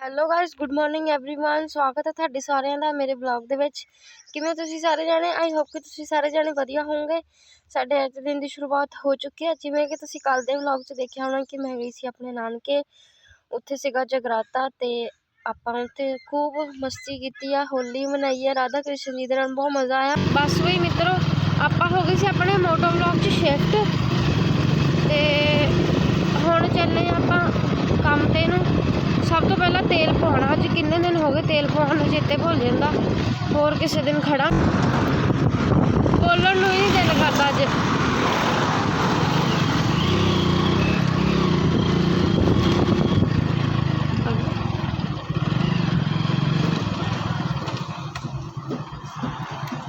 hello guys good morning everyone ਸਵਾਗਤ ਹੈ ਤੁਹਾਡੇ ਸਾਰਿਆਂ ਦਾ ਮੇਰੇ ਬਲੌਗ ਦੇ ਵਿੱਚ ਕਿਵੇਂ ਤੁਸੀਂ ਸਾਰੇ ਜਾਣੇ ਆਈ ਹੋਪ ਕਿ ਤੁਸੀਂ ਸਾਰੇ ਜਾਣੇ ਵਧੀਆ ਹੋਵੋਗੇ ਸਾਡੇ ਅੱਜ ਦੇ ਦਿਨ ਦੀ ਸ਼ੁਰੂਆਤ ਹੋ ਚੁੱਕੀ ਹੈ ਜਿਵੇਂ ਕਿ ਤੁਸੀਂ ਕੱਲ ਦੇ ਵਲੌਗ 'ਚ ਦੇਖਿਆ ਹੋਣਾ ਕਿ ਮੈਂ ਗਈ ਸੀ ਆਪਣੇ ਨਾਨਕੇ ਉੱਥੇ ਸੀਗਾ ਜਗਰਾਤਾ ਤੇ ਆਪਾਂ ਉੱਥੇ ਖੂਬ ਮਸਤੀ ਕੀਤੀ ਆ ਹੋਲੀ ਮਨਾਈ ਆ ਰਾਧਾ ਕ੍ਰਿਸ਼ਨ ਜੀ ਦੇ ਨਾਲ ਬਹੁਤ ਮਜ਼ਾ ਆਇਆ ਬਸ ਵਈ ਮਿੱਤਰੋ ਆਪਾਂ ਹੋ ਗਏ ਸੀ ਆਪਣੇ ਮੋਟੋ ਵਲੌਗ 'ਚ ਸ਼ਿਫਟ ਤੇ ਹੁਣ ਚੱਲੇ ਆਪਾਂ ਕੰਮ ਤੇ ਨੂੰ ਸਭ ਤੋਂ ਪਹਿਲਾਂ ਤੇਲ ਪਾਉਣਾ। ਅੱਜ ਕਿੰਨੇ ਦਿਨ ਹੋ ਗਏ ਤੇਲ ਪਾਉਣ ਨੂੰ ਚੇਤੇ ਭੁੱਲ ਜਾਂਦਾ। ਹੋਰ ਕਿਸੇ ਦਿਨ ਖੜਾ। ਬੋਲਣ ਨੂੰ ਹੀ ਦਿਲ ਕਰਦਾ ਅੱਜ।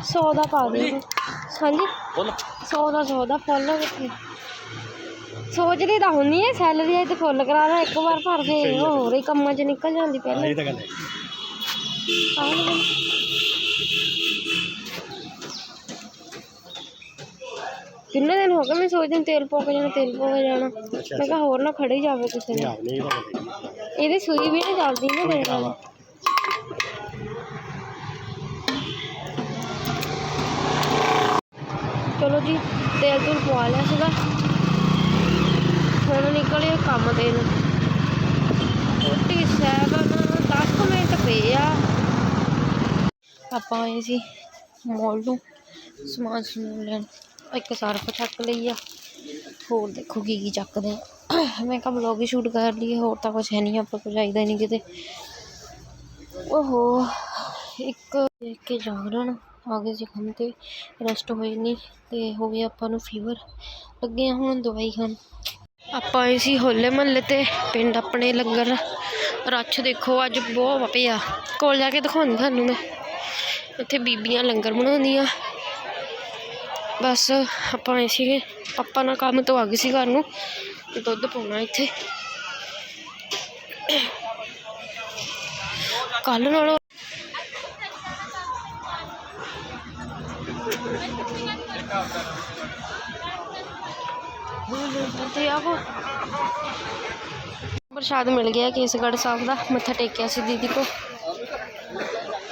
ਸੌ ਦਾ ਪਾ ਦੇ ਹਾਂਜੀ। ਬੋਲ। ਸੌ ਦਾ ਸੌ ਦਾ। ਫੁੱਲ ਸੋਚਦੀ ਤਾਂ ਹੁੰਨੀ ਐ ਸੈਲਰੀ ਆਈ ਤੇ ਫੁੱਲ ਕਰਾ ਦਾਂ ਇੱਕ ਵਾਰ ਭਰ ਕੇ ਹੋਰ ਹੀ ਕੰਮਾਂ 'ਚ ਨਿਕਲ ਜਾਂਦੀ ਪਹਿਲੇ। ਇਹ ਤਾਂ ਗੱਲ ਹੈ ਆਹ ਲਓ ਬਈ। ਕਿੰਨੇ ਦਿਨ ਹੋ ਗਏ ਮੈਂ ਸੋਚਦੀ ਹਾਂ ਤੇਲ ਪਾ ਕੇ ਜਾਣਾ ਤੇਲ ਪਾ ਕੇ ਜਾਣਾ ਮੈਂ ਕਿਹਾ ਹੋਰ ਨਾ ਖੜੇ ਜਾਵੇ ਕਿਸੇ ਨੇ। ਆਪ ਨਹੀਂ ਇਹ ਤਾਂ ਗੱਲ ਹੈ ਇਹਦੀ ਸੂਈ ਵੀ ਨਹੀਂ ਚੱਲਦੀ ਨਾ ਮੇਰੇ ਨਾਲ ਚਲੋ ਜੀ ਤੇਲ ਤੂਲ ਪਵਾ ਲਿਆ ਸੀਗਾ। ਹੁਣ ਨਿਕਲੇ ਕੰਮ ਤੇ ਨੂੰ ਫੋਰਟੀ ਸੈਵਨ ਦਸ ਕੁ ਮਿੰਟ ਪਏ ਆ। ਆਪਾਂ ਆਏ ਸੀ ਮੋਲ ਨੂੰ, ਸਮਾਨ ਸਮੂਨ ਲੈਣ। ਇੱਕ ਸਰਫ ਚੱਕ ਲਈ ਆ। ਹੋਰ ਦੇਖੋ ਕੀ ਕੀ ਚੱਕਦੇ ਆ। ਮੈਂ ਕਿਹਾ ਵਲੌਗ ਹੀ ਸ਼ੂਟ ਕਰ ਲਈਏ, ਹੋਰ ਤਾਂ ਕੁਛ ਹੈ ਨਹੀਂ, ਆਪਾਂ ਕੋਲ ਜਾਈਦਾ ਹੀ ਨਹੀਂ ਕਿਤੇ। ਓਹੋ, ਇੱਕ ਦੇਖ ਕੇ ਜਾਗਰਣ, ਆ ਗਏ ਸੀ ਕੰਮ ਤੇ। ਰੈਸਟ ਹੋਈ ਨਹੀਂ ਤੇ ਹੋ ਗਿਆ ਆਪਾਂ ਨੂੰ ਫੀਵਰ ਲੱਗੇ ਆ ਹੁਣ ਦਵਾਈ ਖਾਣ। ਆਪਾਂ ਆਏ ਸੀ ਹੋਲੇ ਮਹੱਲੇ ਤੇ, ਪਿੰਡ ਆਪਣੇ ਲੰਗਰ। ਰੱਛ ਦੇਖੋ, ਅੱਜ ਬਹੁਤ ਪਿਆ। ਕੋਲ ਜਾ ਕੇ ਦਿਖਾਉਂਦੀ ਤੁਹਾਨੂੰ ਮੈਂ। ਉੱਥੇ ਬੀਬੀਆਂ ਲੰਗਰ ਬਣਾਉਂਦੀਆਂ। ਬਸ ਆਪਾਂ ਆਏ ਸੀਗੇ। ਪਾਪਾ ਨਾਲ ਕੰਮ ਤੋਂ ਆ ਗਏ ਸੀ ਘਰ ਨੂੰ ਦੁੱਧ ਪਾਉਣਾ ਇੱਥੇ। ਕੱਲ ਨਾਲੋਂ ਤੇ ਆਵੋ ਪ੍ਰਸ਼ਾਦ ਮਿਲ ਗਿਆ ਕੇਸਗੜ੍ਹ ਸਾਹਿਬ ਦਾ ਮੱਥਾ ਟੇਕਿਆ ਸੀ ਦੀਦੀ ਕੋ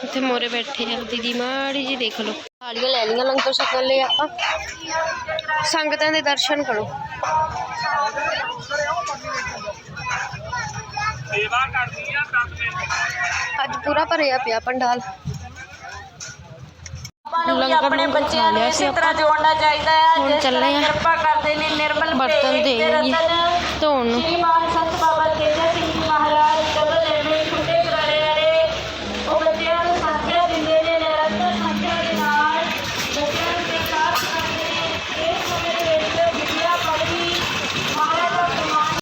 ਇੱਥੇ ਮੋਰੇ ਬੈਠੇ ਆ ਦੀਦੀ ਮਾੜੀ ਜੀ ਦੇਖ ਲਓ ਥਾਲੀਆਂ ਲੈ ਲਈਆਂ ਲੰਗਰ ਛਕਣ ਲਈ ਆਪਾਂ ਸੰਗਤਾਂ ਦੇ ਦਰਸ਼ਨ ਕਰੋ ਸੇਵਾ ਕਰਦੀ ਆ ਅੱਜ ਪੂਰਾ ਭਰਿਆ ਪਿਆ ਪੰਡਾਲ ਨੂੰ ਵੀ ਲੰਗਰ ਆਪਣੇ ਲੰਗਰ ਬੱਚਿਆਂ ਨੂੰ ਖਾ ਲਿਆ ਇਸੇ ਸੀ ਤਰ੍ਹਾਂ ਜੋੜਨਾ ਚਾਹੀਦਾ ਹੈ ਹੁਣ ਜਿਸ ਚੱਲੇ ਤਰ੍ਹਾਂ ਆ। ਕਿਰਪਾ ਕਰਦੇ ਨੇ ਨਿਰਮਲ തോന്നുന്നു.